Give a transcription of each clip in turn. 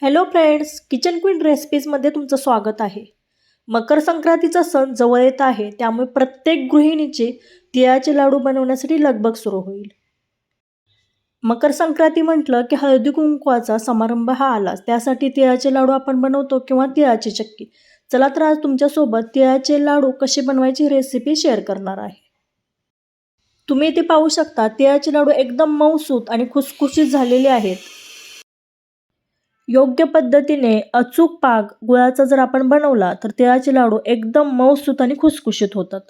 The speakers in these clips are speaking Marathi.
हॅलो फ्रेंड्स किचन क्वीन रेसिपीजमध्ये तुमचं स्वागत आहे. मकर संक्रांतीचा सण जवळ येत आहे त्यामुळे प्रत्येक गृहिणीचे तिळाचे लाडू बनवण्यासाठी लगबग सुरू होईल. मकर संक्रांती म्हटलं की हळदी कुंकवाचा समारंभ हा आलाच. त्यासाठी तिळाचे लाडू आपण बनवतो किंवा तिळाची चक्की. चला तर आज तुमच्यासोबत तिळाचे लाडू कसे बनवायची रेसिपी शेअर करणार आहे. तुम्ही इथे पाहू शकता तिळाचे लाडू एकदम मऊसूत आणि खुसखुशीत झालेले आहेत. योग्य पद्धतीने अचूक पाक गुळाचा जर आपण बनवला तर तिळाचे लाडू एकदम मऊसूत आणि खुसखुशीत होतात.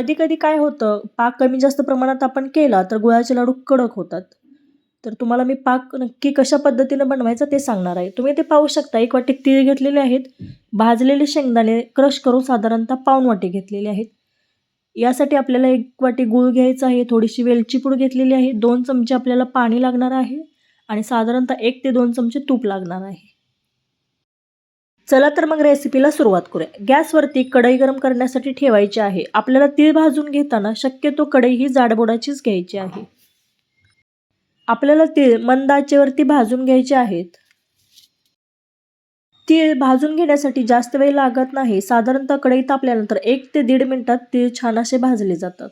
कधी कधी काय होतं पाक कमी जास्त प्रमाणात आपण केला तर गुळाचे लाडू कडक होतात. तर तुम्हाला मी पाक नक्की कशा पद्धतीने बनवायचा ते सांगणार आहे. तुम्ही ते पाहू शकता. एक वाटी तीळ घेतलेले आहेत. भाजलेले शेंगदाणे क्रश करून साधारणतः पाऊन वाटी घेतलेले आहेत. यासाठी आपल्याला एक वाटी गूळ घ्यायचा आहे. थोडीशी वेलची पूड घेतलेली आहे. दोन चमचे आपल्याला पाणी लागणार आहे. आणि साधारणतः एक ते दोन चमचे तूप लागणार आहे. चला तर मग रेसिपीला सुरुवात करूया. गॅसवरती कढई गरम करण्यासाठी ठेवायची आहे. आपल्याला तीळ भाजून घेताना शक्यतो कढई ही जाडबोडाचीच घ्यायची आहे. आपल्याला तीळ मंदाचेवरती भाजून घ्यायचे आहेत. तीळ भाजून घेण्यासाठी जास्त वेळ लागत नाही. साधारणतः कढई तापल्यानंतर एक ते दीड मिनिटात तीळ छान असे भाजले जातात.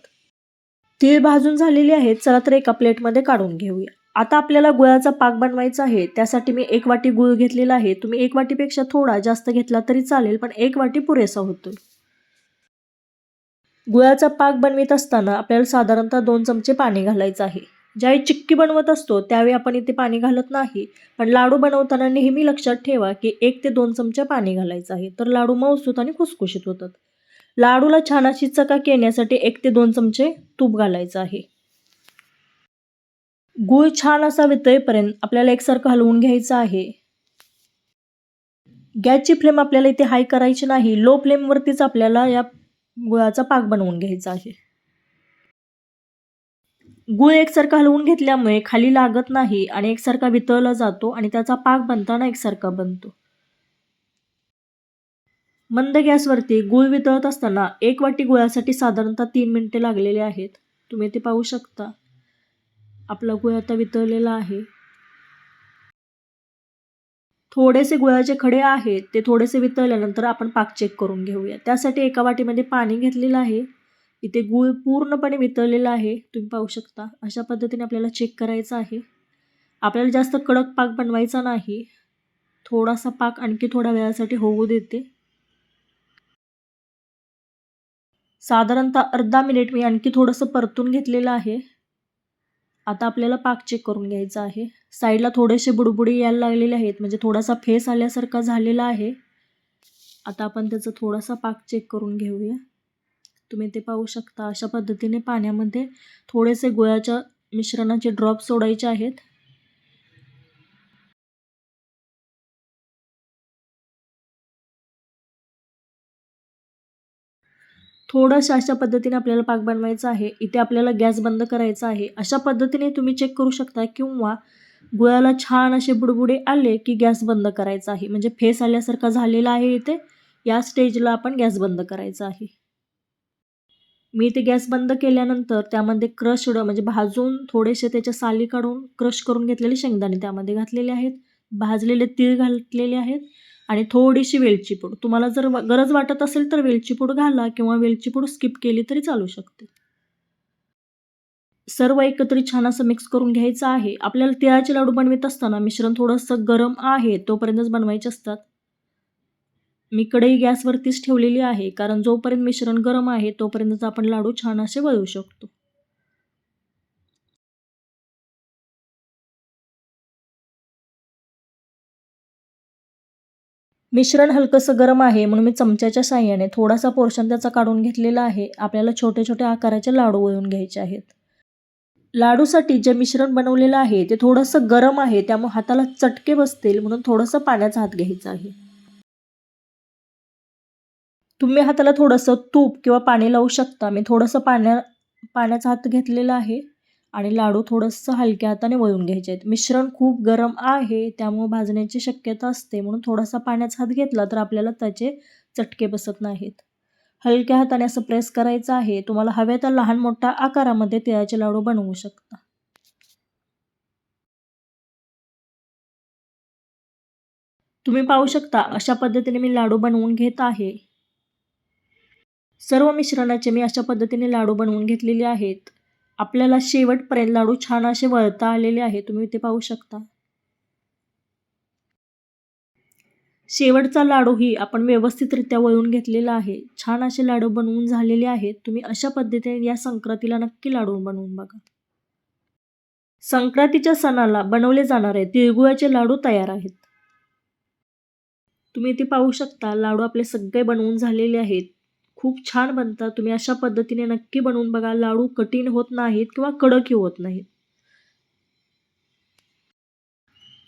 तीळ भाजून झालेली आहेत. चला तर एका प्लेटमध्ये काढून घेऊया. आता आपल्याला गुळाचा पाक बनवायचा आहे त्यासाठी मी एक वाटी गुळ घेतलेला आहे. तुम्ही एक वाटीपेक्षा थोडा जास्त घेतला तरी चालेल पण एक वाटी पुरेसा होतो गुळाचा पाक बनवित असताना आपल्याला साधारणतः दोन चमचे पाणी घालायचं आहे. ज्यावेळी चिक्की बनवत असतो त्यावेळी आपण इथे पाणी घालत नाही. पण लाडू बनवताना नेहमी लक्षात ठेवा की एक ते दोन चमचे पाणी घालायचं आहे तर लाडू मऊसूत आणि खुसखुशीत होतात. लाडूला छान अशी चकाक येण्यासाठी एक ते दोन चमचे तूप घालायचं आहे. गूळ छान असा वितळेपर्यंत आपल्याला एकसारखं हलवून घ्यायचं आहे. गॅसची फ्लेम आपल्याला इथे हाय करायची नाही लो फ्लेमवरतीच आपल्याला या गुळाचा पाक बनवून घ्यायचा आहे. गूळ एकसारखा हलवून घेतल्यामुळे खाली लागत नाही आणि एकसारखा वितळला जातो आणि त्याचा पाक बनताना एकसारखा बनतो. मंद गॅसवरती गूळ वितळत असताना एक वाटी गुळासाठी साधारणतः तीन मिनिटे लागलेले आहेत. तुम्ही ते पाहू शकता. आपला गुळ आता वितळलेला आहे. थोडेसे गुळाचे खडे आहेत ते थोडेसे वितळल्यानंतर आपण पाक चेक करून घेऊया. त्यासाठी एका वाटीमध्ये पाणी घेतलेलं आहे. इथे गूळ पूर्णपणे वितळलेला आहे. तुम्ही पाहू शकता अशा पद्धतीने आपल्याला चेक करायचं आहे. आपल्याला जास्त कडक पाक बनवायचा नाही. थोडासा पाक आणखी थोड्या वेळासाठी होऊ देते. साधारणतः अर्धा मिनिट मी आणखी थोडंसं परतून घेतलेलं आहे. आता आपल्याला पाक चेक करून घ्यायचा आहे. साईडला थोडेसे बुडबुडी यायला लागलेले आहेत. म्हणजे थोडासा फेस आल्यासारखा झालेला आहे. आता आपण त्याचा थोडासा पाक चेक करून घेऊया. तुम्ही ते पाहू शकता. अशा पद्धतीने पाण्यामध्ये थोडेसे गुळाच्या मिश्रणाचे ड्रॉप सोडायचे आहेत. थोडंसं अशा पद्धतीने आपल्याला पाक बनवायचा आहे. इथे आपल्याला गॅस बंद करायचा आहे. अशा पद्धतीने तुम्ही चेक करू शकता किंवा गुळाला छान असे बुडबुडे आले की गॅस बंद करायचा आहे. म्हणजे फेस आल्यासारखा झालेला आहे इथे. या स्टेजला आपण गॅस बंद करायचा आहे. मी इथे गॅस बंद केल्यानंतर त्यामध्ये क्रशड म्हणजे भाजून थोडेसे त्याच्या साली काढून क्रश करून घेतलेले शेंगदाणे त्यामध्ये घातलेले आहेत. भाजलेले तीळ घातलेले आहेत. आणि थोडीशी वेलची पूड तुम्हाला जर गरज वाटत असेल तर वेलची पूड घाला किंवा वेलची पूड स्किप केली तरी चालू शकते. सर्व एकत्रित छान असं मिक्स करून घ्यायचं आहे. आपल्याला तिळाचे लाडू बनवित असताना मिश्रण थोडंसं गरम आहे तोपर्यंतच बनवायचे असतात. मी कढई गॅसवरतीच ठेवलेली आहे कारण जोपर्यंत मिश्रण गरम आहे तोपर्यंतच आपण लाडू छान असे वळवू शकतो. मिश्रण हलकंसं गरम आहे म्हणून मी चमच्याच्या साह्याने थोडासा पोर्शन त्याचा काढून घेतलेला आहे. आपल्याला छोटे छोटे आकाराचे लाडू वळून घ्यायचे आहेत. लाडूसाठी जे मिश्रण बनवलेलं आहे ते थोडंसं गरम आहे त्यामुळे हाताला चटके बसतील म्हणून थोडंसं पाण्याचा हात घ्यायचा आहे. तुम्ही हाताला थोडंसं तूप किंवा पाणी लावू शकता. मी थोडंसं पाण्या पाण्याचा हात घेतलेला आहे. आणि लाडू थोडंसं हलक्या हाताने वळून घ्यायचे आहेत. मिश्रण खूप गरम आहे त्यामुळे भाजण्याची शक्यता असते. म्हणून थोडासा पाण्याचा हात घेतला तर आपल्याला त्याचे चटके बसत नाहीत. हलक्या हाताने असं प्रेस करायचं आहे. तुम्हाला हव्या तर लहान मोठ्या आकारामध्ये तिळाचे लाडू बनवू शकता. तुम्ही पाहू शकता अशा पद्धतीने मी लाडू बनवून घेत आहे. सर्व मिश्रणाचे मी अशा पद्धतीने लाडू बनवून घेतलेले आहेत. आपल्याला शेवटपर्यंत लाडू छान असे वळता आलेले आहे तुम्ही ते पाहू शकता. शेवटचा लाडूही आपण व्यवस्थितरित्या वळून घेतलेला आहे. छान असे लाडू बनवून झालेले आहेत. तुम्ही अशा पद्धतीने या संक्रांतीला नक्की लाडू बनवून बघा. संक्रांतीच्या सणाला बनवले जाणारे तिळगुळाचे लाडू तयार आहेत. तुम्ही ते पाहू शकता. लाडू आपले सगळे बनवून झालेले आहेत. खूप छान बनतात. तुम्ही अशा पद्धतीने नक्की बनवून बघा. लाडू कठीण होत नाहीत किंवा कडकही होत नाहीत.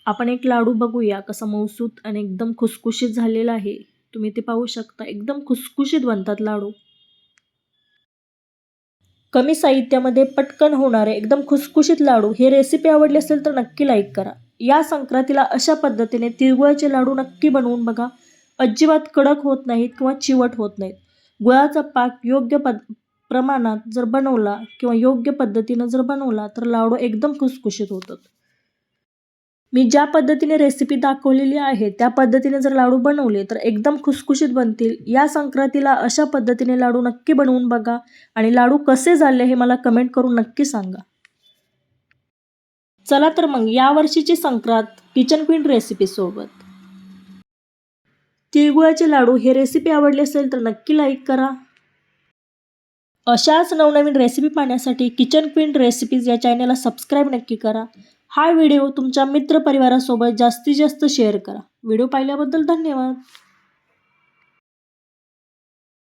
आपण एक लाडू बघूया. कसा मौसूत आणि एकदम खुसखुशीत झालेला आहे. तुम्ही ते पाहू शकता. एकदम खुसखुशीत बनतात लाडू. कमी साहित्यामध्ये पटकन होणारे एकदम खुसखुशीत लाडू. हे रेसिपी आवडली असेल तर नक्की लाईक करा. या संक्रांतीला अशा पद्धतीने तिळगुळाचे लाडू नक्की बनवून बघा. अजिबात कडक होत नाहीत किंवा चिवट होत नाहीत. गुळाचा पाक योग्य पद प्रमाणात जर बनवला किंवा योग्य पद्धतीनं जर बनवला तर लाडू एकदम खुसखुशीत होतात. मी ज्या पद्धतीने रेसिपी दाखवलेली आहे त्या पद्धतीने जर लाडू बनवले तर एकदम खुसखुशीत बनतील. या संक्रांतीला अशा पद्धतीने लाडू नक्की बनवून बघा आणि लाडू कसे झाले हे मला कमेंट करून नक्की सांगा. चला तर मग या वर्षीची संक्रांत किचन क्वीन रेसिपीसोबत तिळगुळाचे लाडू हे रेसिपी आवडली असेल तर नक्की लाईक करा. अशाच नवनवीन रेसिपी पाहण्यासाठी किचन क्वीन रेसिपीज या चॅनलला सबस्क्राईब नक्की करा. हा व्हिडिओ तुमच्या मित्रपरिवारासोबत जास्तीत जास्त शेअर करा. व्हिडिओ पाहिल्याबद्दल धन्यवाद.